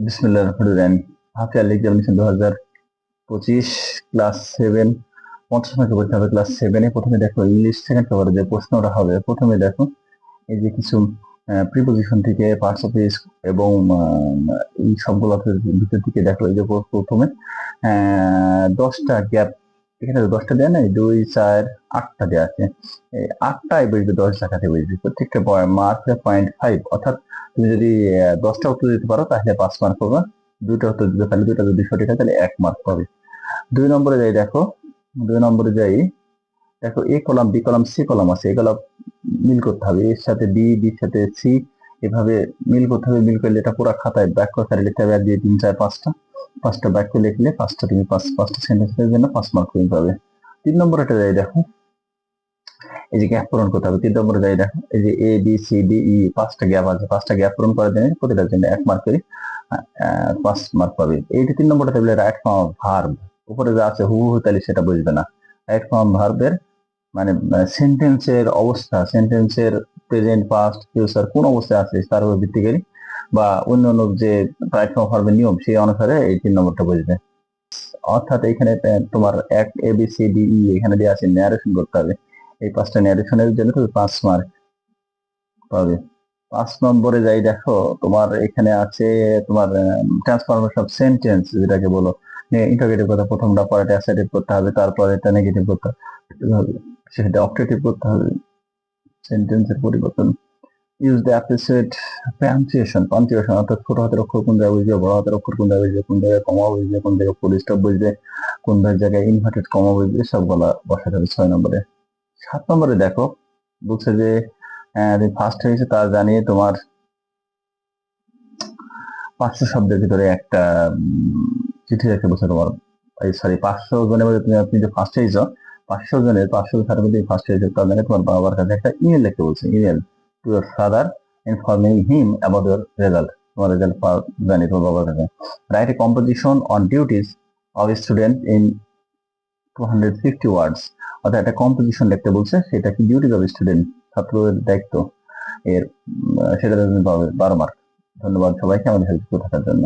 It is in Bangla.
বিসমিল্লাহ রহমান রহিম। হাফ ইয়ারলি এক্সামিনেশন দু হাজার পঁচিশ ক্লাস সেভেন পঞ্চাশ মার্কের পরীক্ষা হবে ক্লাস সেভেনে প্রথমে দেখো ইংলিশ সেকেন্ড পেপারে যে প্রশ্নটা হবে প্রথমে দেখো এই যে কিছু প্রিপোজিশন থেকে পার্টস অফ এবং আহ, এই সবগুলো ভিতর থেকে দেখো এই যে প্রথমে দশটা গ্যাপ এখানে দশটা দেওয়া নাই, দুই, চার, আটটা দেওয়া আছে। এই আটটায় বেশি দশ টাকাতে বেশি প্রত্যেকটা মার্ক পয়েন্ট ফাইভ অর্থাৎ তুমি যদি দশটা উত্তর দিতে পারো, তাহলে পাঁচ মার্ক পাবে দুইটা উত্তর দিতে পারলে দুইটা যদি সঠিক হয়, তাহলে এক মার্ক পাবে। দুই নম্বরে যাই, দেখো, দুই নম্বরে যাই, দেখো, A column, B column, C column আছে। এগুলো মিল করতে হবে। এর সাথে বি, বির সাথে সি, এভাবে মিল করতে হবে। মিল করলে এটা পুরো খাতায় ব্যাক করে লিখতে হবে। এক দুই তিন, চার, পাঁচটা। পাঁচটা বাক্য লিখলে পাঁচটা তুমি পাঁচ, পাঁচটা সেন্টেন্সের জন্য পাঁচ মার্ক তুমি পাবে। তিন নম্বরটা যাই দেখো, এই যে গ্যাপ পূরণ করতে হবে, তিন নম্বরে যাই দেখো, এই যে A B C D E পাঁচটা গ্যাপ আছে, পাঁচটা গ্যাপ পূরণ করার জন্য প্রতিটার জন্য এক মার্ক করে পাঁচ মার্ক পাবে। এইটি তিন নম্বরটা টেবিলে রাইট ফর্ম ভার্ব উপরে যা আছে হু হু তাহলে সেটা বুঝবে না। রাইট ফর্ম ভার্বের মানে সেন্টেন্সের অবস্থা সেন্টেন্সের প্রেজেন্ট পাস্ট ফিউচার কোন অবস্থায় আছে, তার উপর ভিত্তি করে বা অন্য অন্য যে রাইট ফর্ম ভার্বের নিয়ম, সেই অনুসারে এই তিন নম্বরটা বুঝবে। অর্থাৎ এখানে তোমার এক, A, B, C, D, E, এখানে দেওয়া আছে ন্যারেশন করতে হবে। এই পাঁচটা ন্যারেশনের জন্য তুমি পাঁচ মার্ক পাবে। পাঁচ নম্বরে যাই দেখো, তোমার এখানে আছে তোমার ট্রান্সফরমেশন অফ সেন্টেন্স যেটাকে বলো। ইন্টারগেটিভ কথা প্রথমটা পরেটা অ্যাসাইটিভ করতে হবে, তারপরে এটা নেগেটিভ করতে হবে। সেটা অপটেটিভ করতে হবে। সেন্টেন্সের পরিবর্তন। Use the appreciate punctuation punctuation অর্থাৎ ছোট হাতের অক্ষর কোন জায়গায় বুঝবে বড় হাতের অক্ষর কোন জায়গায় বুঝবে কোন জায়গায় কমা বুঝবে কোন জায়গায় ফুল স্টপ বুঝবে কোন জায়গায় ইনভার্টেড কমা বুঝবে সবগুলা বসাতে হবে ছয় নম্বরে। সাত নম্বরে দেখো, বলছে যে ফার্স্ট হয়েছে তা জানিয়ে তোমার পাঁচশো শব্দের ভিতরে একটা চিঠি রেখে বলছে তোমার, এই সরি পাঁচশো জনের মধ্যে তুমি আপনি যে ফার্স্ট হয়েছ, পাঁচশো জনের পাঁচশো জনের ফার্স্ট হয়েছে তার জন্য তোমার বাবার কাছে একটা ইমেল লিখতে বলছে email to your father informing him about your result তোমার রেজাল্ট জানি তোমার বাবার কাছে write a composition on duties of student in two hundred fifty words অর্থাৎ একটা কম্পোজিশন লিখতে বলছে, সেটা কি ডিউটিস অফ স্টুডেন্ট ছাত্রের দায়িত্ব। এর সেটা তুমি পাবে বারো মার্ক ধন্যবাদ সবাইকে আমাদের হেল্প করে থাকার জন্য।